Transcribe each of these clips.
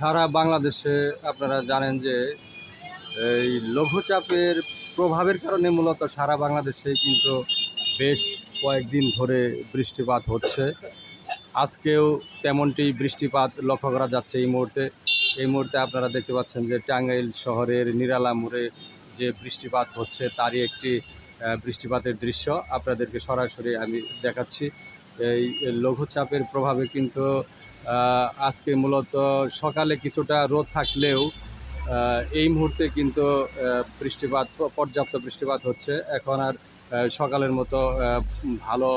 সারা বাংলাদেশে আপনারা জানেন যে এই লঘুচাপের প্রভাবের কারণে মূলত সারা বাংলাদেশে কিন্তু বেশ কয়েকদিন ধরে বৃষ্টিপাত হচ্ছে। আজকেও তেমনটি বৃষ্টিপাত লক্ষ্য করা যাচ্ছে এই মুহূর্তে। এই মুহূর্তে আপনারা দেখতে পাচ্ছেন যে টাঙ্গাইল শহরের নিরালা মোড়ে যে বৃষ্টিপাত হচ্ছে তারই একটি বৃষ্টিপাতের দৃশ্য আপনাদেরকে সরাসরি আমি দেখাচ্ছি। এই লঘুচাপের প্রভাবে কিন্তু আজকে মূলত সকালে কিছুটা রোদ থাকলেও এই মুহূর্তে কিন্তু বৃষ্টিপাত, পর্যাপ্ত বৃষ্টিপাত হচ্ছে। এখন আর সকালের মতো ভালো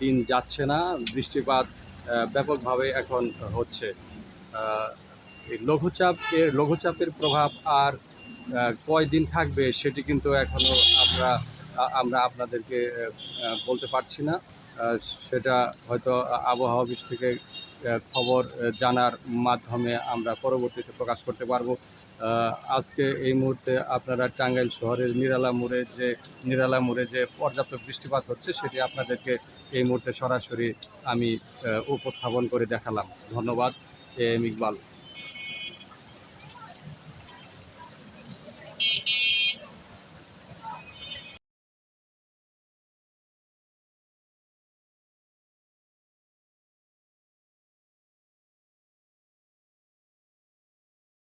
দিন যাচ্ছে না। বৃষ্টিপাত ব্যাপকভাবে এখন হচ্ছে। লঘুচাপ, এর লঘুচাপের প্রভাব আর কয়দিন থাকবে সেটি কিন্তু এখনও আমরা আমরা আপনাদেরকে বলতে পারছি না। সেটা হয়তো আবহাওয়া অফিস থেকে খবর জানার মাধ্যমে আমরা পরবর্তীতে প্রকাশ করতে পারব। আজকে এই মুহূর্তে আপনারা টাঙ্গাইল শহরের নিরালা মোড়ে যে, নিরালা মোড়ে যে পর্যাপ্ত বৃষ্টিপাত হচ্ছে, সেটি আপনাদেরকে এই মুহূর্তে সরাসরি আমি উপস্থাপন করে দেখালাম। ধন্যবাদ এম ইকবাল।